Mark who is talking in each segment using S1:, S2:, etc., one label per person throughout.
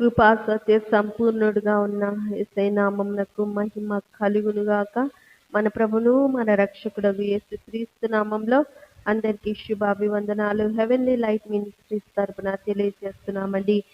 S1: కృపా సత్య సంపూర్ణుడుగా ఉన్న ఎస్ఐ నామమునకు మహిమ కలుగునుగాక. మన ప్రభును మన రక్షకుడు యేసు క్రీస్తు నామంలో అందరికీ శుభాభివందనాలు. హెవెన్లీ లైట్ మినిస్ట్రీస్ తరపున తెలియజేస్తున్నామండి.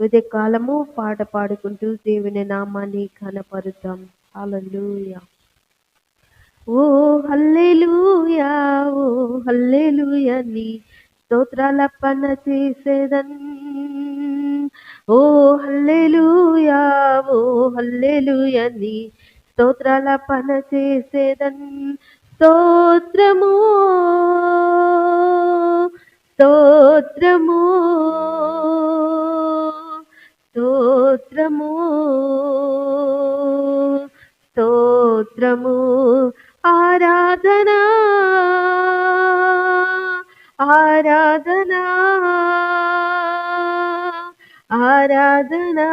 S1: ఉదయ కాలము పాట పాడుకుంటూ దేవుని నామాన్ని కనపరుద్దాం హల్లెలూయా. ఓ హల్లెలూయా ఓ హల్లెలూయా నీ స్తోత్రాలపన చేసేదన్ ఓ హల్లెలూయా ఓ హల్లెలూయా స్తోత్రాల పన చేసేదన్ స్తోత్రము. స్తోత్రము. స్తోత్రము. స్తోత్రము. ఆరాధనా. ఆరాధనా. ఆరాధనా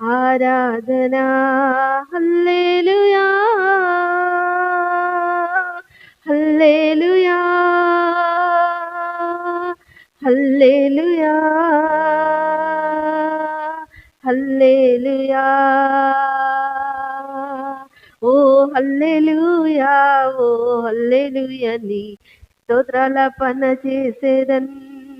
S1: ఆరాధనా హల్లేలుయా హల్లేలుయా హల్లేలుయా హల్లేలుయా ఓ హల్లేలుయా ఓ హల్లేలుయని స్తోత్రాల పన చేసేదన్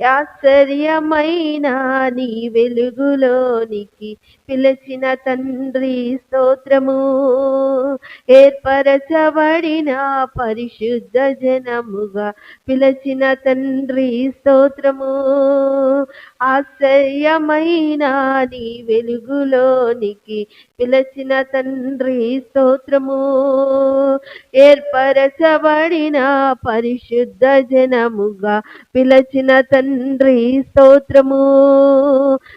S1: ఆశ్చర్యమైన నీ వెలుగులోనికి పిలిచిన తండ్రి స్తోత్రము. ఏర్పరచబడిన పరిశుద్ధ జనముగా పిలిచిన తండ్రి స్తోత్రము. ఆశ్చర్యమైన నీ వెలుగులోనికి పిలిచిన తండ్రి స్తోత్రము. ఏర్పరచబడిన పరిశుద్ధ జనముగా పిలిచిన తండ్రి తండ్రి స్తోత్రము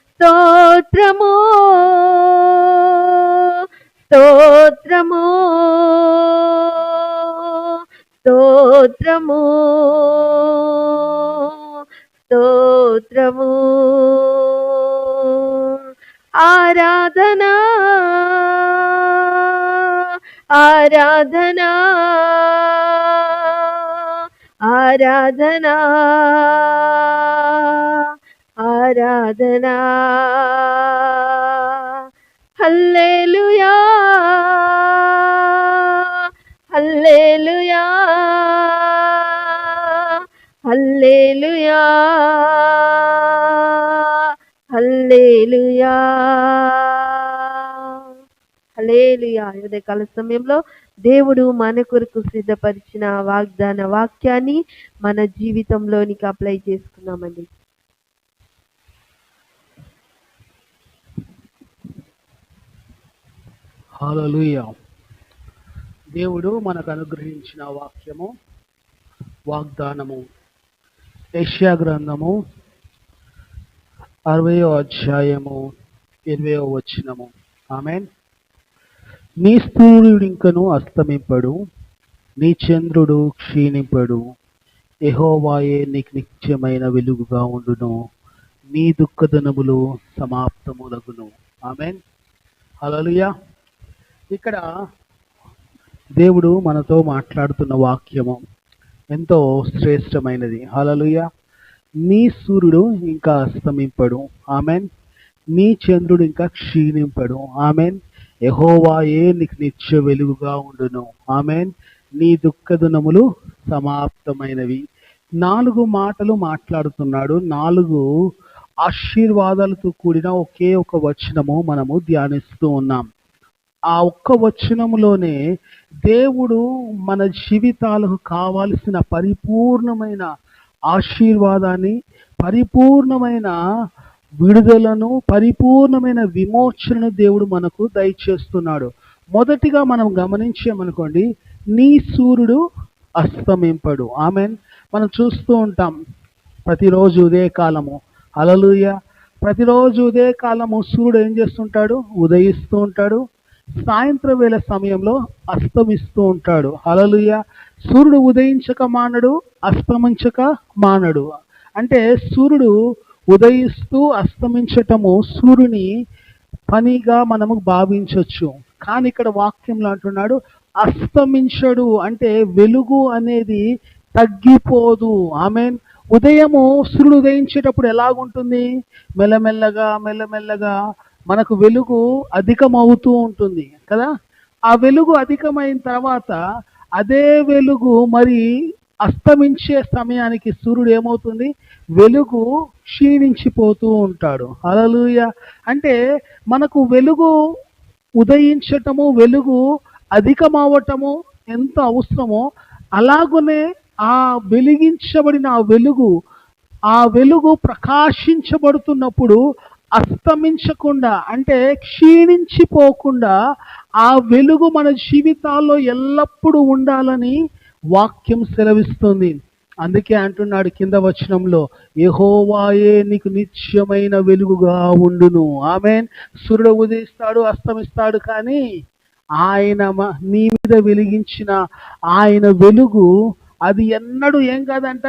S1: స్తోత్రము స్తోత్రము స్తోత్రము స్తోత్రము. ఆరాధనా ఆరాధనా. ఆరాధనా ఆరాధనా హల్లెలూయా హల్లెలూయా హల్లెలూయా హల్లెలూయా హలేలియా ఉదయకాల సమయంలో దేవుడు మన కొరకు సిద్ధపరిచిన వాగ్దాన వాక్యాన్ని మన జీవితంలోనికి అప్లై చేసుకున్నామండి.
S2: హాలలుయ దేవుడు మనకు అనుగ్రహించిన వాక్యము వాగ్దానము యెషయా గ్రంథము అరవయో అధ్యాయము ఇరవయో వచ్చినము ఆమెన్. నీ సూర్యుడింకను అస్తమింపడు నీ చంద్రుడు క్షీణింపడు. ఎహోవాయే నీకు నిత్యమైన వెలుగుగా ఉండును నీ దుఃఖదనములు సమాప్తములగును ఆమెన్. హల్లెలూయా. ఇక్కడ దేవుడు మనతో మాట్లాడుతున్న వాక్యము ఎంతో శ్రేష్టమైనది. హలలుయ నీ సూర్యుడు ఇంకా అస్తమింపడు. ఆమెన్. నీ చంద్రుడు ఇంకా క్షీణింపడు. ఆమెన్. యహోవాయే నీకు నిత్య వెలుగుగా ఉండును. ఆమెన్. నీ దుఃఖదునములు సమాప్తమైనవి. నాలుగు మాటలు మాట్లాడుతున్నాడు. నాలుగు ఆశీర్వాదాలతో కూడిన ఒకే ఒక వచనము మనము ధ్యానిస్తూ ఉన్నాం. ఆ ఒక్క వచనములోనే దేవుడు మన జీవితాలకు కావలసిన పరిపూర్ణమైన ఆశీర్వాదాన్ని పరిపూర్ణమైన విడుదలను పరిపూర్ణమైన విమోచనను దేవుడు మనకు దయచేస్తున్నాడు. మొదటిగా మనం గమనించామనుకోండి నీ సూర్యుడు అస్తమింపడు. ఆమె మనం చూస్తూ ఉంటాం ప్రతిరోజు ఉదయకాలము అలలుయ ప్రతిరోజు ఉదయకాలము సూర్యుడు ఏం చేస్తుంటాడు? ఉదయిస్తూ ఉంటాడు. సాయంత్రం వేళ సమయంలో అస్తమిస్తూ ఉంటాడు. అలలుయ సూర్యుడు ఉదయించక మానడు అస్తమించక మానడు. అంటే సూర్యుడు ఉదయిస్తూ అస్తమించటము సూర్యుని పనిగా మనము భావించవచ్చు కానీ ఇక్కడ వాక్యంలో అంటున్నాడు అస్తమించడు. అంటే వెలుగు అనేది తగ్గిపోదు. ఆమెన్. ఉదయము సూర్యుడు ఉదయించేటప్పుడు ఎలాగుంటుంది? మెల్లమెల్లగా మెల్లమెల్లగా మనకు వెలుగు అధికమవుతూ ఉంటుంది కదా? ఆ వెలుగు అధికమైన తర్వాత అదే వెలుగు మరి అస్తమించే సమయానికి సూర్యుడు ఏమవుతుంది? వెలుగు క్షీణించిపోతూ ఉంటాడు. అలలుయ అంటే మనకు వెలుగు ఉదయించటము వెలుగు అధికమవటము ఎంత అవసరమో అలాగనే ఆ వెలిగించబడిన ఆ వెలుగు ఆ వెలుగు ప్రకాశించబడుతున్నప్పుడు అస్తమించకుండా అంటే క్షీణించిపోకుండా ఆ వెలుగు మన జీవితాల్లో ఎల్లప్పుడూ ఉండాలని వాక్యం సెలవిస్తుంది. అందుకే అంటున్నాడు కింద వచనంలో ఎహోవాయే నీకు నిత్యమైన వెలుగుగా ఉండును. ఆమెన్. సూర్యుడు ఉదయిస్తాడు అస్తమిస్తాడు కానీ ఆయన మ- నీ మీద వెలిగించిన ఆయన వెలుగు అది ఎన్నడూ ఏం కాదంట?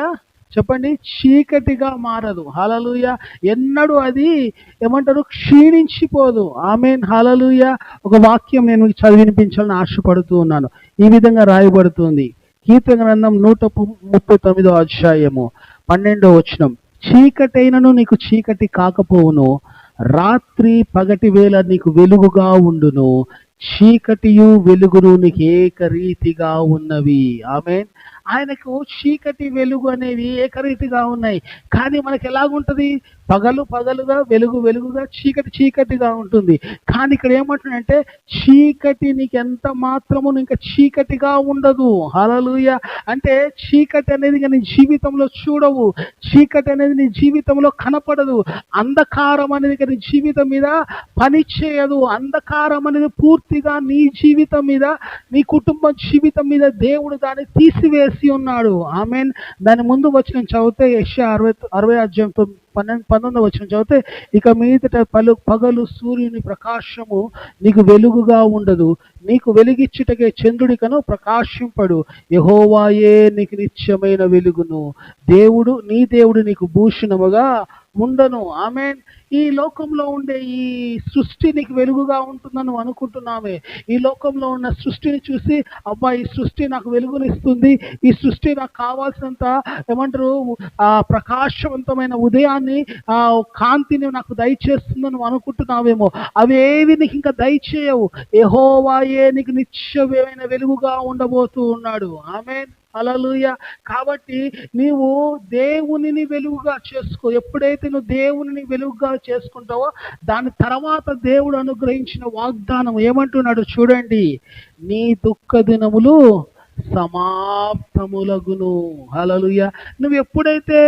S2: చెప్పండి చీకటిగా మారదు. హలలుయ ఎన్నడూ అది ఏమంటారు? క్షీణించిపోదు. ఆమెన్. హలలుయ ఒక వాక్యం నేను చదివినిపించాలని ఆశపడుతూ ఉన్నాను. ఈ విధంగా రాయబడుతుంది. కీర్తన గ్రంథం నూట ముప్పై తొమ్మిదో అధ్యాయము పన్నెండో వచనం. చీకటైనను నీకు చీకటి కాకపోవును రాత్రి పగటి వేళ నీకు వెలుగుగా ఉండును చీకటియు వెలుగును నీకు ఏకరీతిగా ఉన్నవి. ఆమె ఆయనకు చీకటి వెలుగు అనేవి ఏకరీతిగా ఉన్నాయి. కానీ మనకి ఎలాగుంటది? పగలు పగలుగా వెలుగు వెలుగుగా చీకటి చీకటిగా ఉంటుంది. కానీ ఇక్కడ ఏమంటుందంటే చీకటి నీకు ఎంత మాత్రము ఇంకా చీకటిగా ఉండదు. హలలుయ అంటే చీకటి అనేది ఇక నీ జీవితంలో చూడవు. చీకటి అనేది నీ జీవితంలో కనపడదు. అంధకారం అనేది ఇక నీ జీవితం మీద పని చేయదు. అంధకారం అనేది పూర్తిగా నీ జీవితం మీద నీ కుటుంబం జీవితం మీద దేవుడు దాన్ని తీసివేసి ఉన్నాడు. ఆమెన్. దాని ముందు వచ్చిన చదివితే యశ అరవై అరవై అధ్యాయం పన్నెండు పంతొమ్మిది వచ్చిన చదివితే ఇక మీదట పలు పగలు సూర్యుని ప్రకాశము నీకు వెలుగుగా ఉండదు. నీకు వెలిగిచ్చుటకే చంద్రుడికను ప్రకాశింపడు. యహోవాయే నీకు నిత్యమైన వెలుగును. దేవుడు నీ దేవుడు నీకు భూషణముగా ఉండను. ఆమె ఈ లోకంలో ఉండే ఈ సృష్టి నీకు వెలుగుగా ఉంటుందని అనుకుంటున్నామే. ఈ లోకంలో ఉన్న సృష్టిని చూసి అబ్బా ఈ సృష్టి నాకు వెలుగునిస్తుంది. ఈ సృష్టి నాకు కావాల్సినంత ఏమంటారు? ఆ ప్రకాశవంతమైన ఉదయాన్ని ఆ కాంతిని నాకు దయచేస్తుందని నువ్వు అనుకుంటున్నావేమో అవేవి నీకు ఇంకా దయచేయవు. యెహోవాయే నీకు నిత్యమైన వెలుగుగా ఉండబోతూ ఉన్నాడు. ఆమె అలలుయ కాబట్టి నీవు దేవునిని వెలుగుగా చేసుకో. ఎప్పుడైతే నువ్వు దేవునిని వెలుగుగా చేసుకుంటావో దాని తర్వాత దేవుడు అనుగ్రహించిన వాగ్దానం ఏమంటున్నాడు చూడండి. నీ దుఃఖ దినములు సమాప్తములగును. హలలుయ నువ్వు ఎప్పుడైతే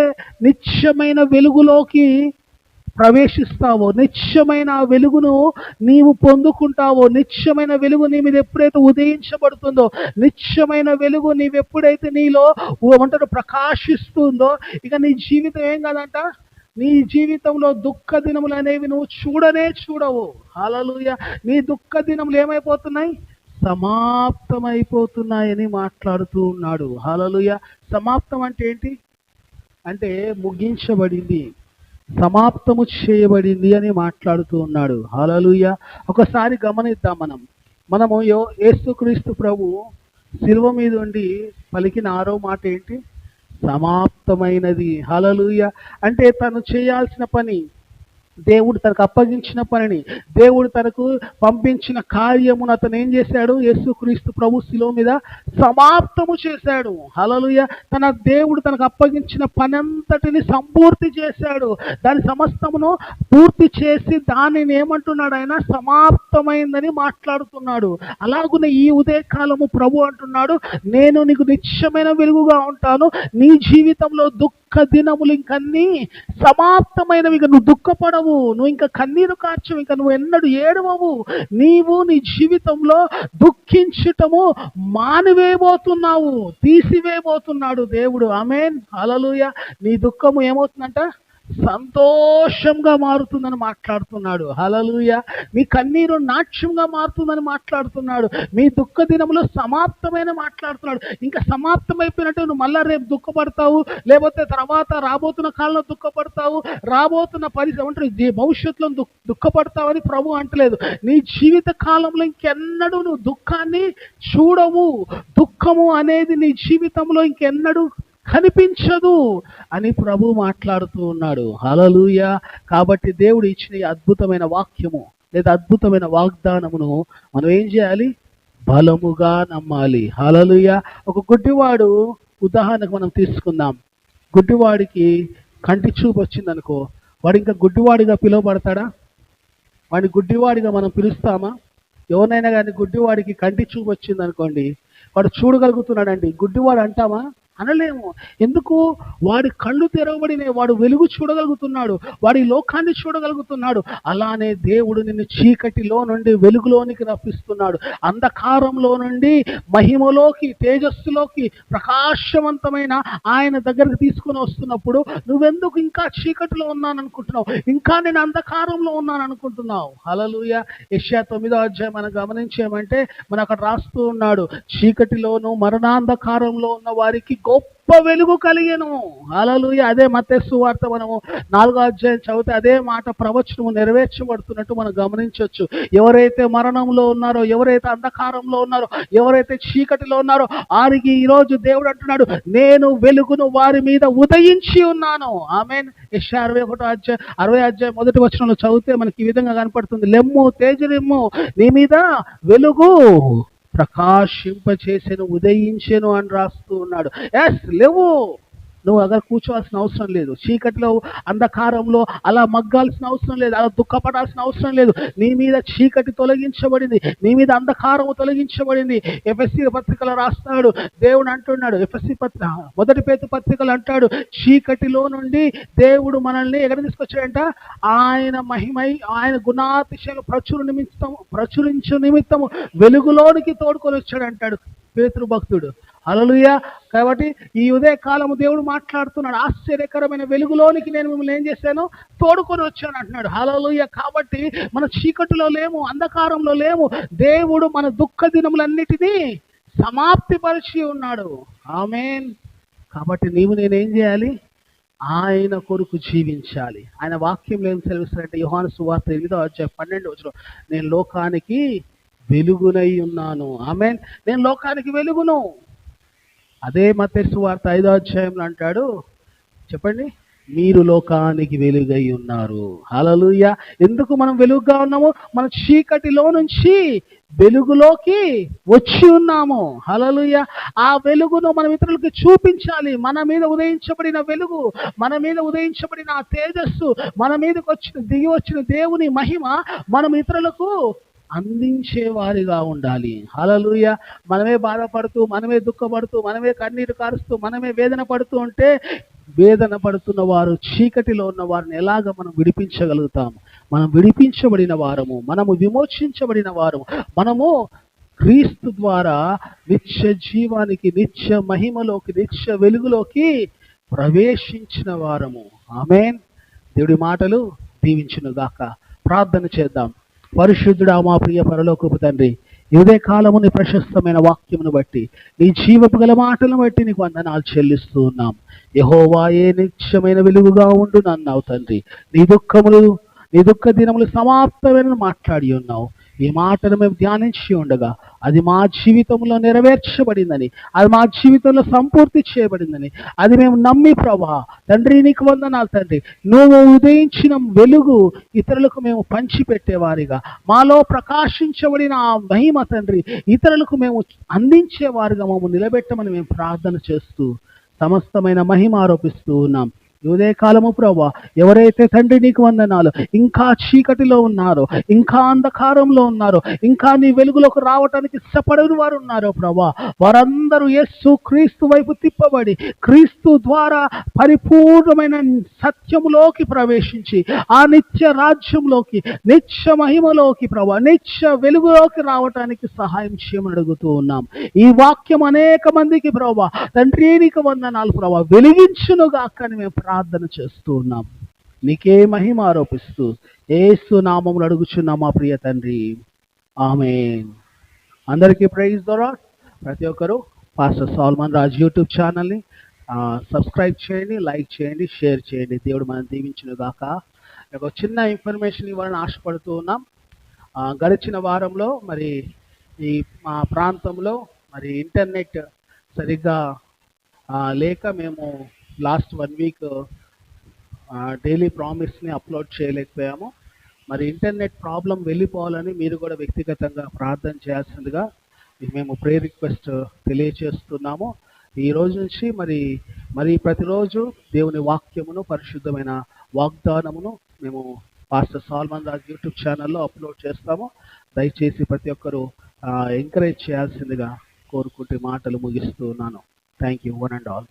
S2: నిత్యమైన వెలుగులోకి ప్రవేశిస్తావో నిత్యమైన ఆ వెలుగును నీవు పొందుకుంటావో నిత్యమైన వెలుగు నీ మీద ఎప్పుడైతే ఉదయించబడుతుందో నిత్యమైన వెలుగు నీవెప్పుడైతే నీలో ఏమంటారు ప్రకాశిస్తుందో ఇక నీ జీవితం ఏం కాదంట? నీ జీవితంలో దుఃఖ దినములు అనేవి నువ్వు చూడనే చూడవు. అలలుయ నీ దుఃఖ దినములు ఏమైపోతున్నాయి? సమాప్తమైపోతున్నాయని మాట్లాడుతూ ఉన్నాడు. హలలుయ సమాప్తం అంటే ఏంటి? అంటే ముగించబడింది. సమాప్తము చేయబడింది అని మాట్లాడుతూ ఉన్నాడు. హలలుయ ఒకసారి గమనిద్దాం మనం. మనము యో యేసుక్రీస్తు ప్రభు శిల్వ మీద ఉండి పలికిన ఆరో మాట ఏంటి? సమాప్తమైనది. హలలుయ అంటే తను చేయాల్సిన పని దేవుడు తనకు అప్పగించిన పనిని దేవుడు తనకు పంపించిన కార్యమును అతను ఏం చేశాడు? యేసుక్రీస్తు ప్రభు శిలో మీద సమాప్తము చేశాడు. హలలుయ తన దేవుడు తనకు అప్పగించిన పని అంతటిని సంపూర్తి చేశాడు. దాని సమస్తమును పూర్తి చేసి దానిని ఏమంటున్నాడు ఆయన? సమాప్తమైందని మాట్లాడుతున్నాడు. అలాగునే ఈ ఉదయకాలము ప్రభు అంటున్నాడు నేను నీకు నిత్యమైన వెలుగుగా ఉంటాను. నీ జీవితంలో దుఃఖ దినములు ఇంకన్నీ సమాప్తమైనవి ఇక నువ్వు దుఃఖపడవు నువ్వు ఇంకా కన్నీరు కార్చవు ఇంకా నువ్వు ఎన్నడు ఏడవవు. నీవు నీ జీవితంలో దుఃఖించటము మానివేయబోతున్నావు తీసివేయబోతున్నాడు దేవుడు. ఆమెన్. అలలుయ నీ దుఃఖము ఏమవుతుందంట? సంతోషంగా మారుతుందని మాట్లాడుతున్నాడు. హలలుయ మీ కన్నీరు నాట్యంగా మారుతుందని మాట్లాడుతున్నాడు. మీ దుఃఖ దినంలో సమాప్తమైన మాట్లాడుతున్నాడు. ఇంకా సమాప్తమైపోయినట్టు నువ్వు మళ్ళా రేపు దుఃఖపడతావు లేకపోతే తర్వాత రాబోతున్న కాలంలో దుఃఖపడతావు రాబోతున్న పరిస్థితి అంటే భవిష్యత్తులో దుఃఖ దుఃఖపడతావని ప్రభు అంటలేదు. నీ జీవిత కాలంలో ఇంకెన్నడూ నువ్వు దుఃఖాన్ని చూడవు. దుఃఖము అనేది నీ జీవితంలో ఇంకెన్నడూ కనిపించదు అని ప్రభు మాట్లాడుతూ ఉన్నాడు. హలలుయ కాబట్టి దేవుడు ఇచ్చిన అద్భుతమైన వాక్యము లేదా అద్భుతమైన వాగ్దానమును మనం ఏం చేయాలి? బలముగా నమ్మాలి. హలలుయ ఒక గుడ్డివాడు ఉదాహరణకు మనం తీసుకుందాం. గుడ్డివాడికి కంటి చూపు వచ్చిందనుకో వాడు ఇంకా గుడ్డివాడిగా పిలువబడతాడా? వాడిని గుడ్డివాడిగా మనం పిలుస్తామా? ఎవరినైనా కానీ గుడ్డివాడికి కంటి చూపు వచ్చింది అనుకోండి వాడు చూడగలుగుతున్నాడండి. గుడ్డివాడు అంటామా? అనలేము. ఎందుకు? వాడి కళ్ళు తెరవబడినే వాడు వెలుగు చూడగలుగుతున్నాడు. వాడి లోకాన్ని చూడగలుగుతున్నాడు. అలానే దేవుడు నిన్ను చీకటిలో నుండి వెలుగులోనికి రప్పిస్తున్నాడు. అంధకారంలో నుండి మహిమలోకి తేజస్సులోకి ప్రకాశవంతమైన ఆయన దగ్గరికి తీసుకుని వస్తున్నప్పుడు నువ్వెందుకు ఇంకా చీకటిలో ఉన్నాను అనుకుంటున్నావు ఇంకా నేను అంధకారంలో ఉన్నాను అనుకుంటున్నావు హలలుయ ఏషియా తొమ్మిదో అధ్యాయం మనం గమనించామంటే మన అక్కడ రాస్తూ ఉన్నాడు చీకటిలోను మరణాంధకారంలో ఉన్న వారికి గొప్ప వెలుగు కలిగను. అలలుయ అదే మతస్సు వార్త మనము నాలుగో అధ్యాయం చదివితే అదే మాట ప్రవచనము నెరవేర్చబడుతున్నట్టు మనం గమనించవచ్చు. ఎవరైతే మరణంలో ఉన్నారో ఎవరైతే అంధకారంలో ఉన్నారో ఎవరైతే చీకటిలో ఉన్నారో వారికి ఈరోజు దేవుడు అంటున్నాడు నేను వెలుగును వారి మీద ఉదయించి ఉన్నాను. ఆమె యశ అరవై ఒకటో అధ్యాయం అరవై అధ్యాయం మొదటి వచనంలో చదివితే మనకి ఈ విధంగా కనపడుతుంది. లెమ్ము తేజరిమ్ము నీ మీద వెలుగు ప్రకాశింపచేసెను ఉదయించెను అని రాస్తూ ఉన్నాడు. ఎస్ లేవు. నువ్వు అక్కడ కూర్చోవాల్సిన అవసరం లేదు. చీకటిలో అంధకారంలో అలా మగ్గాల్సిన అవసరం లేదు. అలా దుఃఖపడాల్సిన అవసరం లేదు. నీ మీద చీకటి తొలగించబడింది. నీ మీద అంధకారం తొలగించబడింది. ఎఫ్ఎస్సి పత్రికలు రాస్తాడు. దేవుడు అంటున్నాడు. ఎఫ్ఎస్సి పత్రిక మొదటి పేత పత్రికలు అంటాడు. చీకటిలో నుండి దేవుడు మనల్ని ఎక్కడ తీసుకొచ్చాడంట? ఆయన మహిమై ఆయన గుణాతిశయాలు ప్రచుర నిమిత్తము ప్రచురించు నిమిత్తము వెలుగులోనికి తోడుకొని వచ్చాడు అంటాడు పేతృ భక్తుడు. అలలుయ కాబట్టి ఈ ఉదయ కాలము దేవుడు మాట్లాడుతున్నాడు. ఆశ్చర్యకరమైన వెలుగులోనికి నేను మిమ్మల్ని ఏం చేశాను? తోడుకొని వచ్చాను అంటున్నాడు. హల్లెలూయా. కాబట్టి మన చీకటిలో లేము అంధకారంలో లేము. దేవుడు మన దుఃఖ దినములన్నిటినీ సమాప్తిపరిచి ఉన్నాడు. ఆమెన్. కాబట్టి నీవు నేనేం చేయాలి? ఆయన కొరకు జీవించాలి. ఆయన వాక్యం ఏం సెలవిస్తారంటే యోహాను సువార్త ఎనిమిదో అధ్యాయం పన్నెండు వచ్చిన నేను లోకానికి వెలుగునై ఉన్నాను. ఆమె నేను లోకానికి వెలుగును. అదే మత సువార్త ఐదో అధ్యాయంలో అంటాడు. చెప్పండి. మీరు లోకానికి వెలుగై ఉన్నారు. హలలుయ ఎందుకు మనం వెలుగుగా ఉన్నాము? మన చీకటిలో నుంచి వెలుగులోకి వచ్చి ఉన్నాము. హలలుయ ఆ వెలుగును మనం ఇతరులకి చూపించాలి. మన మీద ఉదయించబడిన వెలుగు మన మీద ఉదయించబడిన ఆ తేజస్సు మన మీదకి వచ్చిన దిగి వచ్చిన దేవుని మహిమ మనం ఇతరులకు అందించే వారిగా ఉండాలి. హలలుయ మనమే బాధపడుతూ మనమే దుఃఖపడుతూ మనమే కన్నీరు కారుస్తూ మనమే వేదన పడుతూ ఉంటే వేదన పడుతున్న వారు చీకటిలో ఉన్న వారిని ఎలాగ మనం విడిపించగలుగుతాము మనం విడిపించబడిన వారము మనము విమోచించబడిన వారము మనము క్రీస్తు ద్వారా నిత్య జీవానికి నిత్య మహిమలోకి నిత్య వెలుగులోకి ప్రవేశించిన వారము. ఆమెన్. దేవుడి మాటలు దీవించునుగాక. ప్రార్థన చేద్దాం. పరిశుద్ధుడా మా ప్రియ పరలోకపు తండ్రి ఇదే కాలము నీ ప్రశస్తమైన వాక్యమును బట్టి నీ జీవపు గల మాటలను బట్టి నీకు వందనాలు చెల్లిస్తూ ఉన్నాం. యహోవాయే నిత్యమైన వెలుగుగా ఉండు అన్నావు తండ్రి. నీ దుఃఖములు నీ దుఃఖ దినములు సమాప్తమైన మాట్లాడి ఉన్నావు. ఈ మాటను మేము ధ్యానించి ఉండగా అది మా జీవితంలో నెరవేర్చబడిందని అది మా జీవితంలో సంపూర్తి చేయబడిందని అది మేము నమ్మి ప్రభా తండ్రి నీకు వందనాలు తండ్రి. నువ్వు ఉదయించిన వెలుగు ఇతరులకు మేము పంచిపెట్టేవారిగా. మాలో ప్రకాశించబడిన ఆ మహిమ తండ్రి ఇతరులకు మేము అందించేవారుగా మేము నిలబెట్టమని మేము ప్రార్థన చేస్తూ సమస్తమైన మహిమ ఆరోపిస్తూ ఉన్నాం. ఈ ఉదయకాలము ప్రభా ఎవరైతే తండ్రి నీకు వందనాలు ఇంకా చీకటిలో ఉన్నారో ఇంకా అంధకారంలో ఉన్నారో ఇంకా నీ వెలుగులోకి రావటానికి ఇష్టపడని వారు ఉన్నారో ప్రభా వారందరూ యస్సు క్రీస్తు వైపు తిప్పబడి క్రీస్తు ద్వారా పరిపూర్ణమైన సత్యములోకి ప్రవేశించి ఆ నిత్య రాజ్యంలోకి నిత్య మహిమలోకి ప్రభా నిత్య వెలుగులోకి రావటానికి సహాయం చేయమని అడుగుతూ ఉన్నాం. ఈ వాక్యం అనేక మందికి ప్రభా తండ్రి నీకు వందనాలు ప్రభా వెలిగించును గాకని మేము ప్రార్థన చేస్తూ ఉన్నాం. నీకే మహిమ ఆరోపిస్తూ ఏసు నామములు అడుగుచున్నాం మా ప్రియ తండ్రి. ఆమె అందరికీ ప్రైజ్ ద్వారా ప్రతి ఒక్కరు పాస్టర్ సాల్మన్ రాజ్ యూట్యూబ్ ఛానల్ని సబ్స్క్రైబ్ చేయండి లైక్ చేయండి షేర్ చేయండి. దేవుడు మనం దీవించునుగాక ఒక చిన్న ఇన్ఫర్మేషన్ ఇవ్వాలని ఆశపడుతూ ఉన్నాం. గడిచిన వారంలో మరి ఈ మా ప్రాంతంలో మరి ఇంటర్నెట్ సరిగ్గా లేక మేము లాస్ట్ వన్ వీక్ డైలీ ప్రామిస్ని అప్లోడ్ చేయలేకపోయాము. మరి ఇంటర్నెట్ ప్రాబ్లం వెళ్ళిపోవాలని మీరు కూడా వ్యక్తిగతంగా ప్రార్థన చేయాల్సిందిగా మేము ప్రే రిక్వెస్ట్ తెలియచేస్తున్నాము. ఈ రోజు నుంచి మరి మరి ప్రతిరోజు దేవుని వాక్యమును పరిశుద్ధమైన వాగ్దానమును మేము పాస్టర్ సాల్మన్ రాజ్ యూట్యూబ్ ఛానల్లో అప్లోడ్ చేస్తాము. దయచేసి ప్రతి ఒక్కరూ ఎంకరేజ్ చేయాల్సిందిగా కోరుకుంటే మాటలు ముగిస్తున్నాను. Thank you one and all